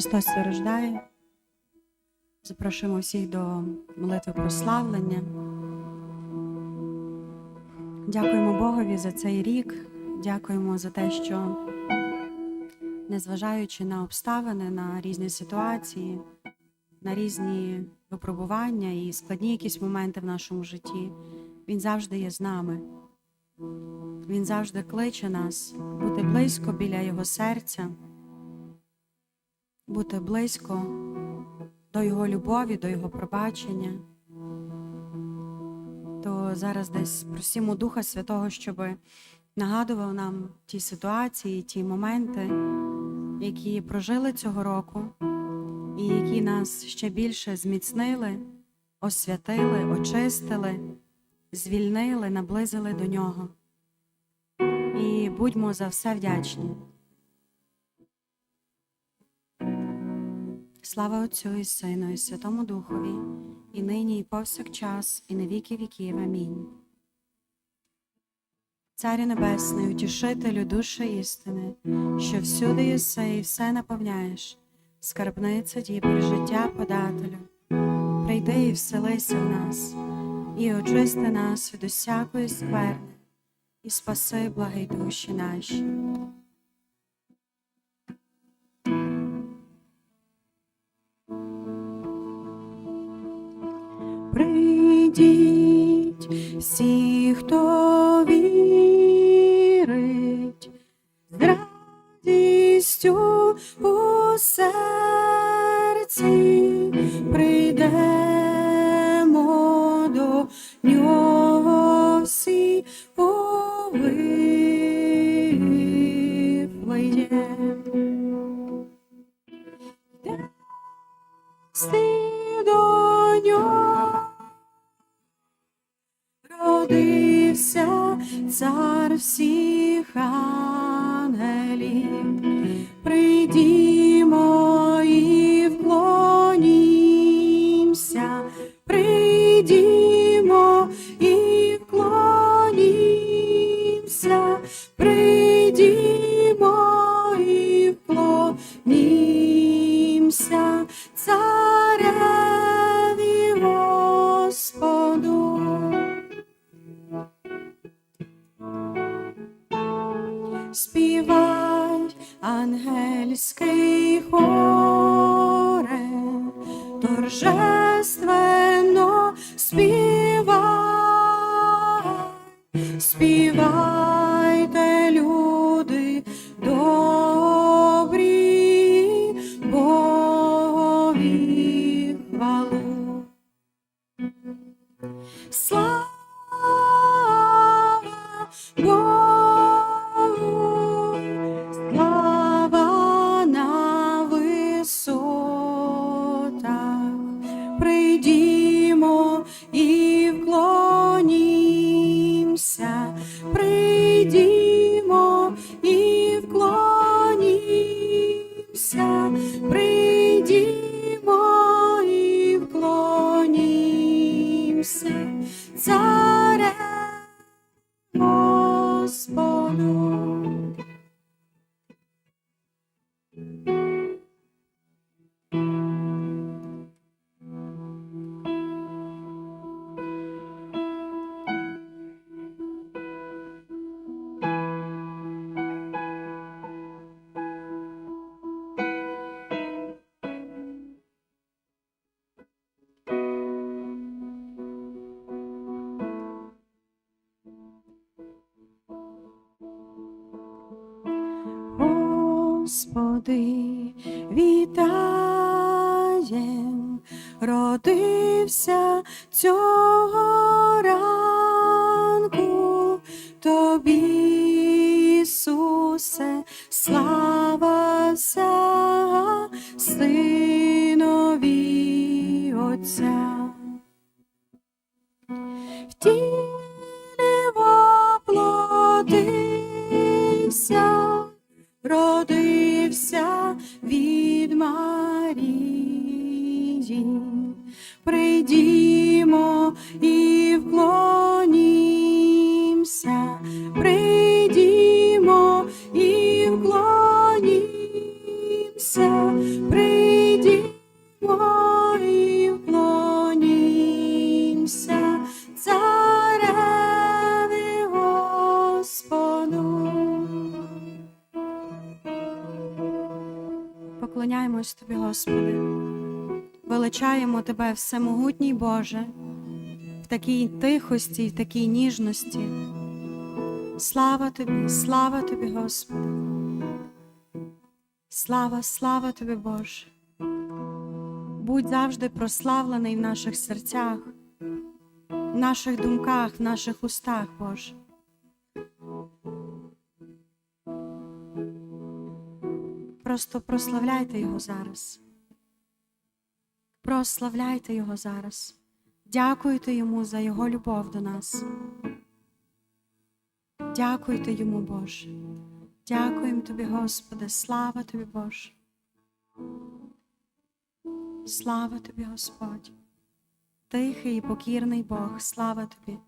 Христос рождає. Запрошуємо всіх до молитви прославлення. Дякуємо Богові за цей рік. Дякуємо за те, що, незважаючи на обставини, на різні ситуації, на різні випробування і складні якісь моменти в нашому житті, Він завжди є з нами. Він завжди кличе нас бути близько біля Його серця, бути близько до Його любові, до Його пробачення. То зараз десь просимо Духа Святого, щоб нагадував нам ті ситуації, ті моменти, які прожили цього року, і які нас ще більше зміцнили, освятили, очистили, звільнили, наблизили до Нього. І будьмо за все вдячні. Слава Отцю і Сину, і Святому Духові, і нині, і повсякчас, і на віки віків. Амінь. Царю Небесний, утішителю душі істини, що всюди єси і все наповняєш, скарбниця дібель життя подателю, прийди і вселися в нас, і очисти нас від усякої скверни, і спаси благий душі наші. Всі, хто вірить, з радістю у серці прийдемо до нього всі у Вифлеєм. Родився цар всіх ангелів. Прийдімо Господи, вітаєм, родився цього ранку, тобі, Ісусе, слава вся, Синові Отця. В тілі воплотився, родився від Марії. Прийдімо і вклонімся, Господи. Величаємо Тебе, Всемогутній Боже, в такій тихості, в такій ніжності. Слава Тобі, слава Тобі, Господи. Слава, слава Тобі, Боже. Будь завжди прославлений в наших серцях, в наших думках, в наших устах, Боже. Просто прославляйте Його зараз. Прославляйте Його зараз. Дякуйте Йому за Його любов до нас. Дякуйте Йому, Боже. Дякуємо Тобі, Господи, слава Тобі, Боже. Слава Тобі, Господь. Тихий і покірний Бог, слава Тобі.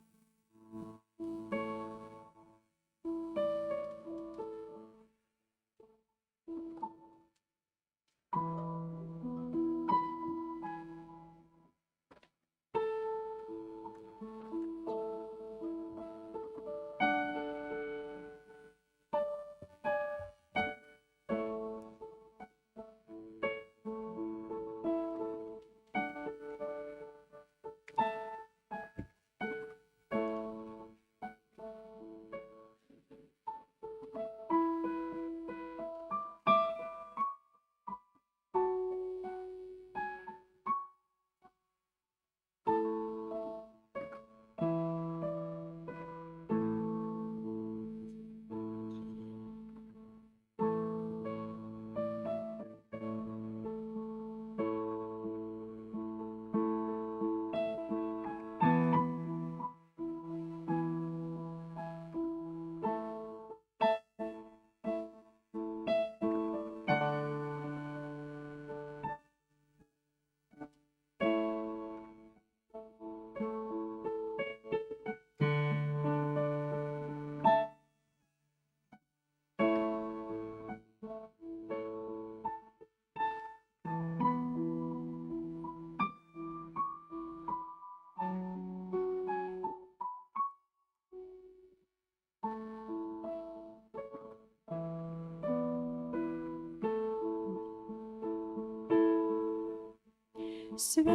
Свята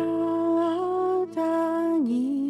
ніч,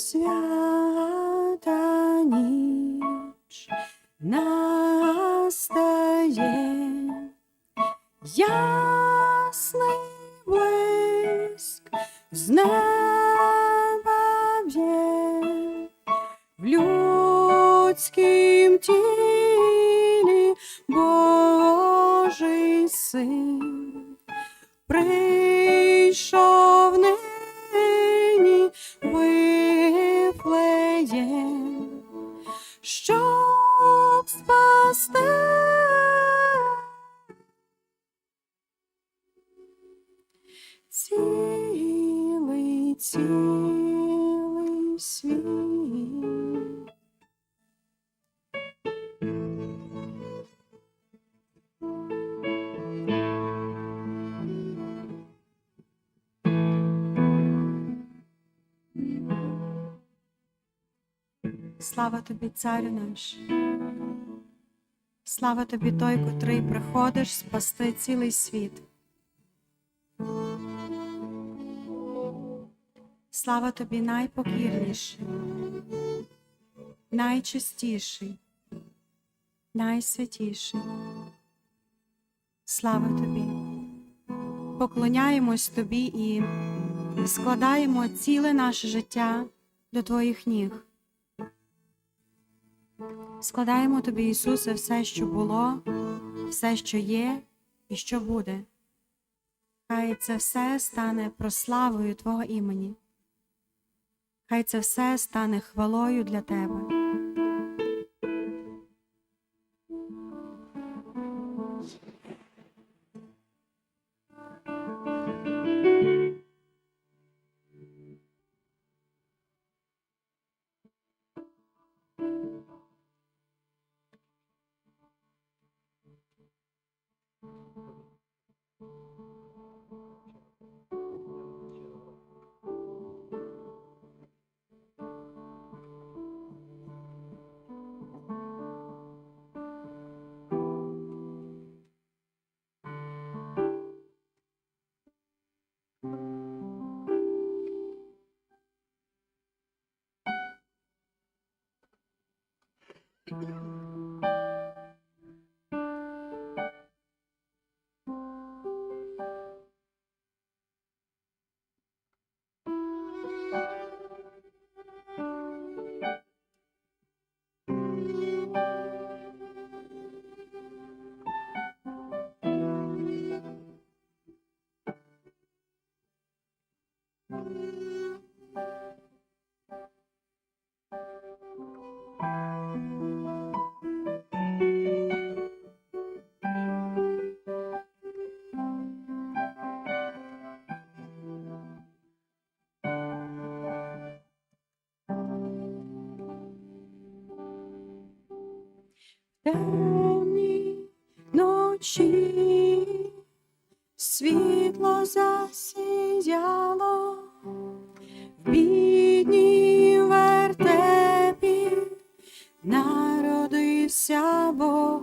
свята ніч настає, ясний блиск з Слава тобі, царю наш. Слава тобі, той, котрий приходиш спасти цілий світ. Слава тобі, найпокірніший, найчистіший, найсвятіший. Слава тобі. Поклоняємось тобі і складаємо ціле наше життя до твоїх ніг. Складаємо тобі, Ісусе, все, що було, все, що є і що буде. Хай це все стане прославою Твого імені. Хай це все стане хвалою для Тебе. Thank you. Засіяло в бідній вертепі народився Бог.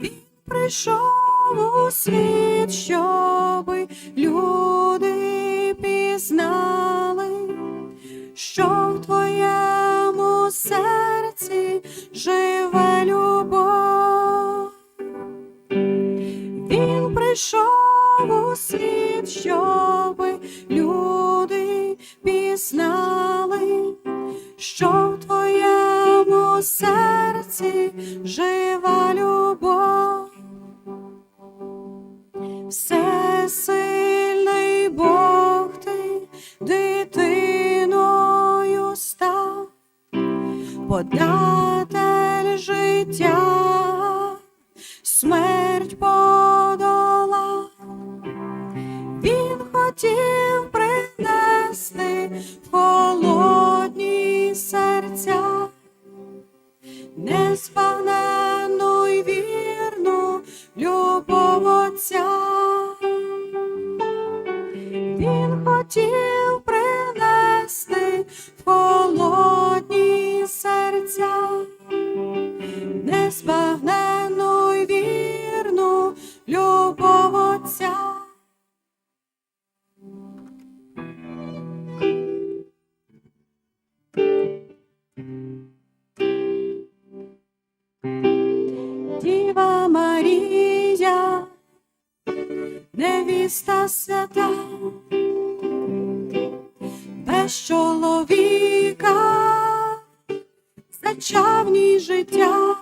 Він прийшов у світ, щоби люди пізнали, що в твоєму серці живе любов. Він прийшов у світ, щоби люди пізнали, що в твоєму серці жива любов. Всесильний Бог ти дитиною став, податель життя, невіста свята, без чоловіка, зачавні життя,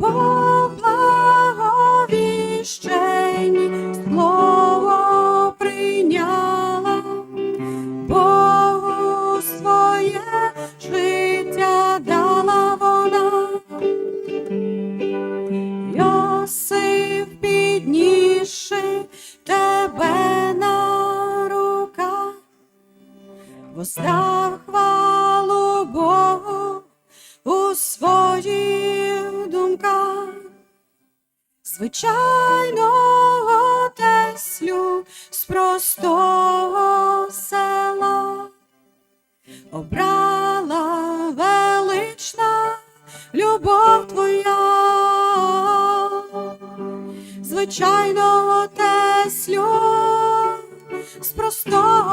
по благовіщенні слово воздав хвалу Богу у своїх думках. Звичайного теслю з простого села обрала велична любов твоя, звичайного теслю з простого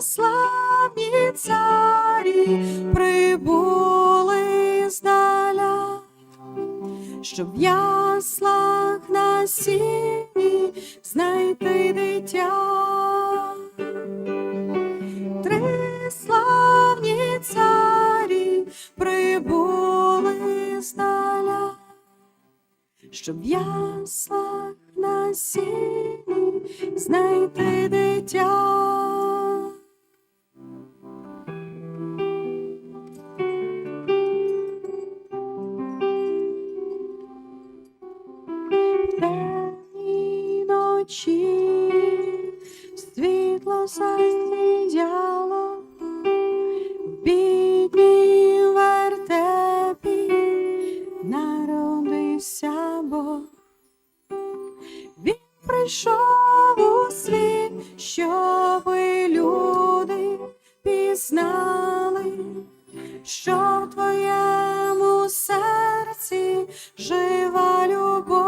славні царі прибули здаля, щоб в яслах на сіні знайти дитя. Три славні царі прибули здаля, щоб в яслах на сіні знайти дитя. Прийшов у світ, щоб люди пізнали, що в твоєму серці жива любов.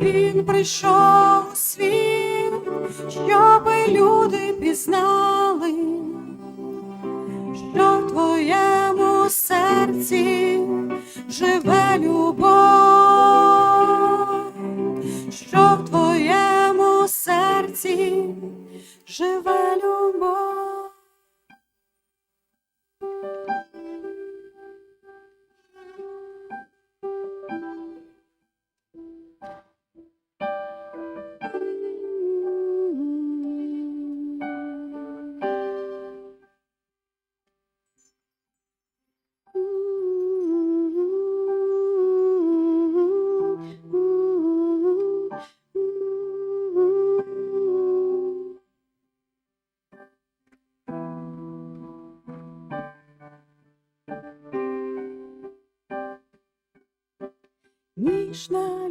Він прийшов у світ, щоб люди пізнали, Ніжна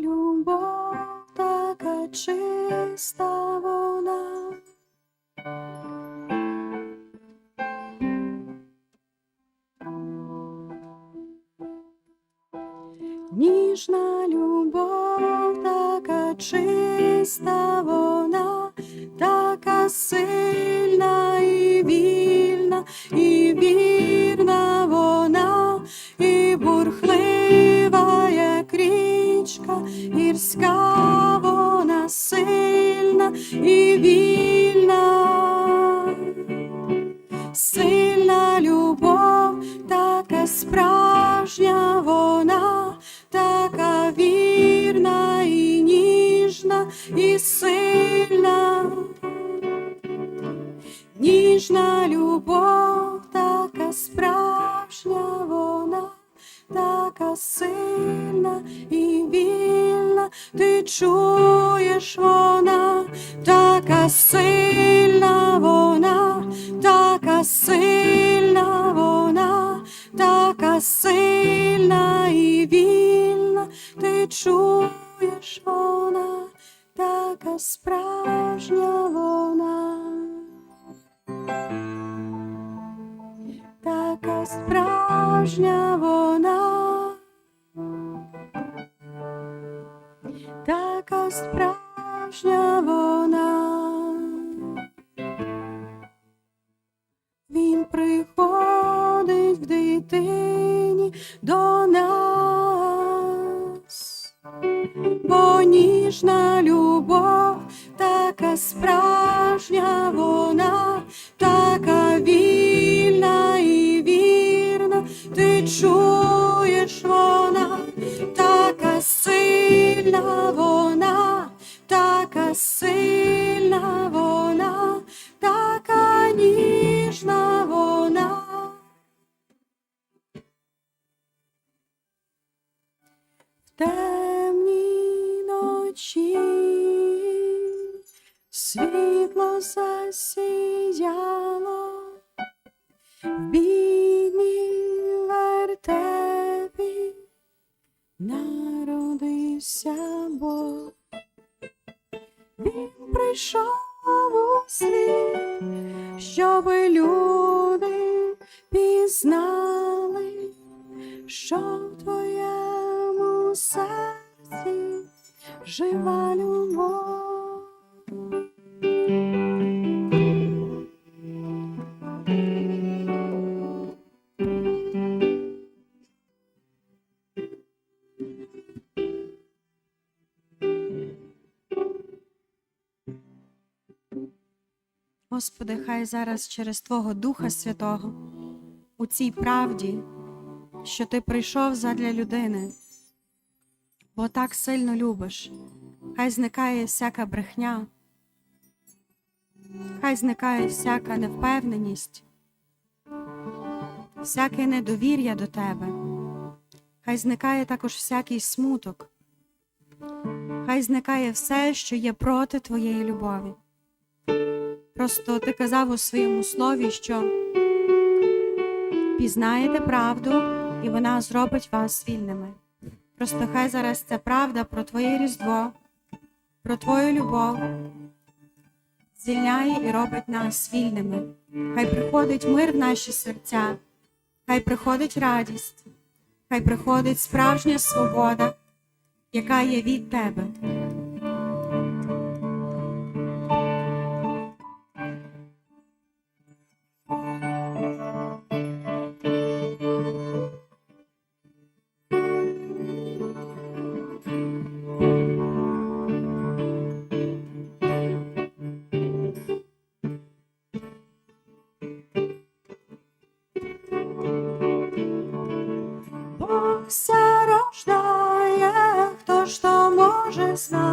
справжня вона, така справжня вона. Засіяло, в вертепі народився Бог. Він прийшов у світ, щоби люди Господи, хай зараз через Твого Духа Святого у цій правді, що Ти прийшов задля людини, бо так сильно любиш, хай зникає всяка брехня, хай зникає всяка невпевненість, всяке недовір'я до Тебе, хай зникає також всякий смуток, хай зникає все, що є проти Твоєї любові. Просто ти казав у своєму слові, що пізнаєте правду, і вона зробить вас вільними. Просто хай зараз ця правда про Твоє Різдво, про Твою любов звільняє і робить нас вільними. Хай приходить мир в наші серця, хай приходить радість, хай приходить справжня свобода, яка є від Тебе. It's not.